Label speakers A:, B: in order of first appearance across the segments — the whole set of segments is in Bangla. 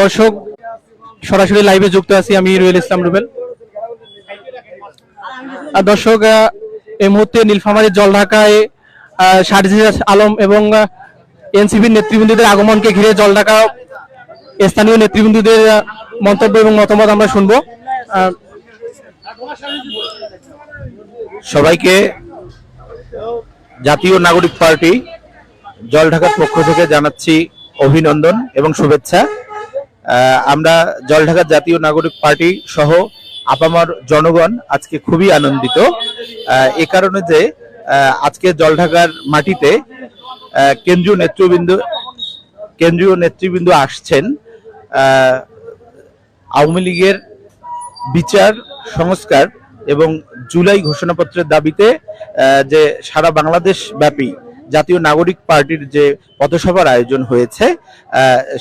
A: দর্শক সরাসরি লাইভে যুক্ত আছি আমি রুয়েল ইসলাম রুবেল। দর্শক এই মুহূর্তে নীলফামারীর জল ঢাকায় সারজিজ আলম এবং এনসিপির নেতৃবৃন্দদের আগমনকে ঘিরে জল ঢাকা স্থানীয় নেতৃবৃন্দদের মন্তব্য এবং মতামত আমরা শুনব।
B: সবাইকে জাতীয় নাগরিক পার্টি জল ঢাকার পক্ষ থেকে জানাচ্ছি অভিনন্দন এবং শুভেচ্ছা। আমরা জল ঢাকার জাতীয় নাগরিক পার্টি সহ আপামর জনগণ আজকে খুবই আনন্দিত। এ কারণে যে আজকে জল ঢাকার মাটিতে কেন্দ্রীয় নেতৃবৃন্দ কেন্দ্রীয় নেতৃবৃন্দ আসছেন। আওয়ামী লীগের বিচার, সংস্কার এবং জুলাই ঘোষণাপত্রের দাবিতে যে সারা বাংলাদেশ ব্যাপী জাতীয় নাগরিক পার্টির যে পথসভার আয়োজন হয়েছে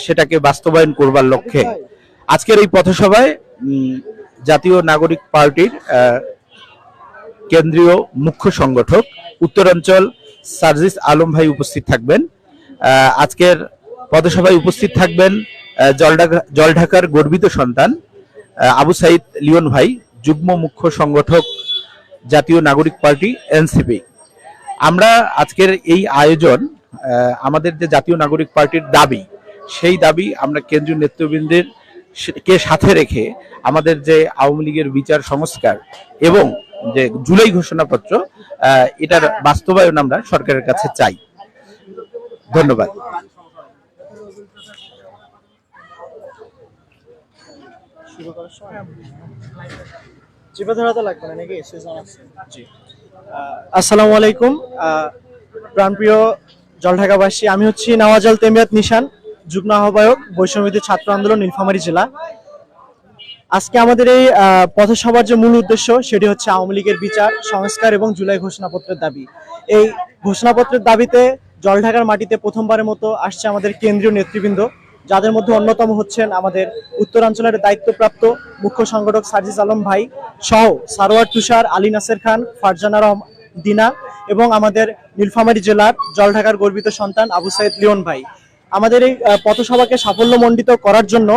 B: সেটাকে বাস্তবায়ন করবার লক্ষ্যে। আজকের এই পথসভায় জাতীয় নাগরিক পার্টির কেন্দ্রীয় মুখ্য সংগঠক, উত্তরাঞ্চল সার্জিস আলম ভাই উপস্থিত থাকবেন। আজকের পথসভায় উপস্থিত থাকবেন জলঢাকা জলঢাকার গর্বিত সন্তান আবু সাইদ লিওন ভাই, যুগ্ম মুখ্য সংগঠক জাতীয় নাগরিক পার্টি, এনসিপি। আমরা আজকের এই আয়োজন আমাদের যে জাতীয় নাগরিক পার্টির দাবি সেই দাবি আমরা কেন্দ্রীয় নেতৃবৃন্দের কে সাথে রেখে আমাদের যে আওয়ামী লীগের বিচার সংস্কার এবং যে জুলাই ঘোষণাপত্র এটার বাস্তবায়ন আমরা সরকারের কাছে চাই। ধন্যবাদ।
A: জিপে ধরা তো লাগবে না নাকি? সিজন আছে। জি। আসসালামু আলাইকুম। প্রাণপ্রিয় জলঢাকাবাসী, আমি হচ্ছি নওয়াজাল তেমিয়াত নিশান, যুগ্ম আহ্বায়ক বৈষম্যবিধি ছাত্র আন্দোলন নীলফামারী জেলা। আজকে আমাদের এই পথসভার যে মূল উদ্দেশ্য, সেটি হচ্ছে আওয়ামী লীগের বিচার, সংস্কার এবং জুলাই ঘোষণাপত্রের দাবি। এই ঘোষণাপত্রের দাবিতে জলঢাকার মাটিতে প্রথমবারের মতো আসছে আমাদের কেন্দ্রীয় নেতৃবৃন্দ যাদের মধ্যে অন্যতম হচ্ছেন আমাদের উত্তরাঞ্চলের দায়িত্বপ্রাপ্ত মুখ্য সংগঠক সার্জিস আলম ভাই সহ সারোয়ার তুষার, আলী নাসের খান, ফারজানা রহম দিনা এবং আমাদের নীলফামারী জেলার জলঢাকার গর্বিত সন্তান আবু সাইদ লিওন ভাই। আমাদের এই পথসভাকে সাফল্যমণ্ডিত করার জন্য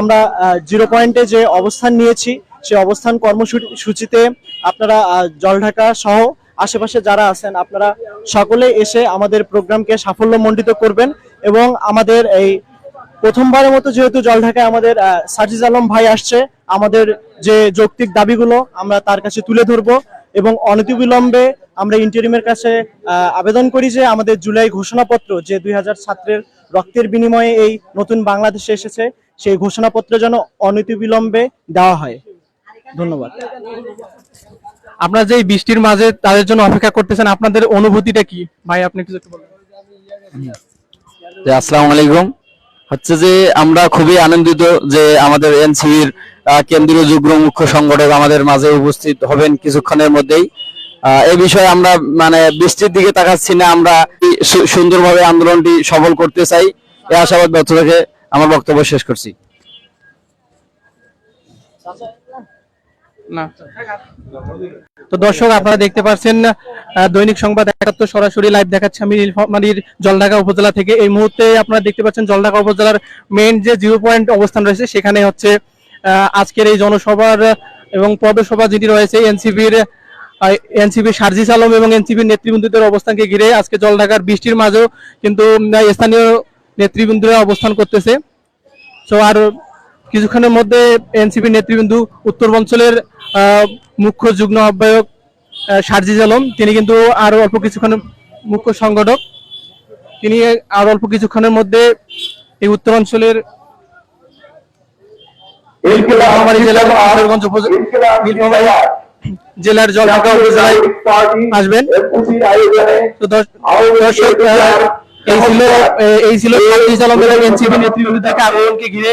A: আমরা জিরো পয়েন্টে যে অবস্থান নিয়েছি, সে অবস্থান কর্মসূচিতে আপনারা জলঢাকা সহ আশেপাশে যারা আছেন, আপনারা সকলে এসে আমাদের প্রোগ্রামকে সাফল্যমণ্ডিত করবেন এবং আমাদের এই প্রথমবারের মতো যেহেতু জল জলঢাকায় আমাদের সাজিজ আলম ভাই আসছে আমাদের যে যৌক্তিক দাবিগুলো আমরা তার কাছে তুলে ধরবো এবং অনতিবিলম্বে আমরা ইন্টারিমের কাছে আবেদন করি যে আমাদের জুলাই ঘোষণাপত্র যে দুই হাজার ছাত্রের রক্তের বিনিময়ে এই নতুন বাংলাদেশে এসেছে সেই ঘোষণাপত্র যেন অনতিবিলম্বে দেওয়া হয়। ধন্যবাদ। আপনারা যে বৃষ্টির মাঝে তাদের জন্য অপেক্ষা করতেছেন আপনাদের অনুভূতিটা কি? ভাই আপনি কিছু একটু বলুন।
C: আসসালামু আলাইকুম। হচ্ছে যে আমরা খুবই আনন্দিত যে আমাদের এনসিবির কেন্দ্রীয় যুগ্ম মুখ্য সংগঠক আমাদের মাঝে উপস্থিত হবেন কিছুক্ষণের মধ্যেই। এই বিষয়ে আমরা মানে বৃষ্টির দিকে তাকাচ্ছি না, আমরা সুন্দরভাবে আন্দোলনটি সফল করতে চাই। এ আশাবাদ ব্যক্ত রেখে আমার বক্তব্য শেষ করছি।
A: তো দর্শক, আপনারা দেখতে পাচ্ছেন দৈনিক সংবাদ একাত্তর সরাসরি লাইভ দেখাচ্ছে আমি নীলফামারীর জলঢাকা উপজেলা থেকে। এই মুহূর্তে আপনারা দেখতে পাচ্ছেন জলঢাকা উপজেলার মেইন যে জিরো পয়েন্ট অবস্থান রয়েছে, সেখানে হচ্ছে আজকের এই জনসভার এবং পদসভা যেটি রয়েছে, এনসিপির এনসিপি সার্জিস আলম এবং এনসিপির নেতৃবৃন্দদের অবস্থানকে ঘিরে আজকে জলঢাকার বৃষ্টির মাঝেও কিন্তু স্থানীয় নেতৃবৃন্দরা অবস্থান করতেছে। তো আর কিছুক্ষণের মধ্যে এনসিপি নেতৃবৃন্দ উত্তরাঞ্চলের আহ, মুখ্য যুগ্ম আহ্বায়ক আহ, সার্জিজ আলম তিনি কিন্তু আর অল্প কিছুক্ষণের মুখ্য সংগঠক। তিনি আর অল্প কিছুক্ষণের মধ্যে এই উত্তরাঞ্চলের নীলফামারী জেলার কিশোরগঞ্জ উপজেলা জেলার জলঢাকা উপজেলায় আসবেন। তো দর্শক এই ছিল এই ছিল সার্জিজ আলম এবং এনসিপি নেতৃবৃন্দ থেকে আন্দোলনকে ঘিরে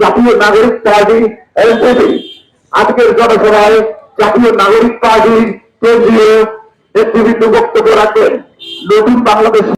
B: জাতীয় নাগরিক পার্টি এনসিপি আজকের জনসভায় জাতীয় নাগরিক পার্টির কেন্দ্রীয় নেতৃবৃন্দ বক্তব্য রাখেন নতুন বাংলাদেশ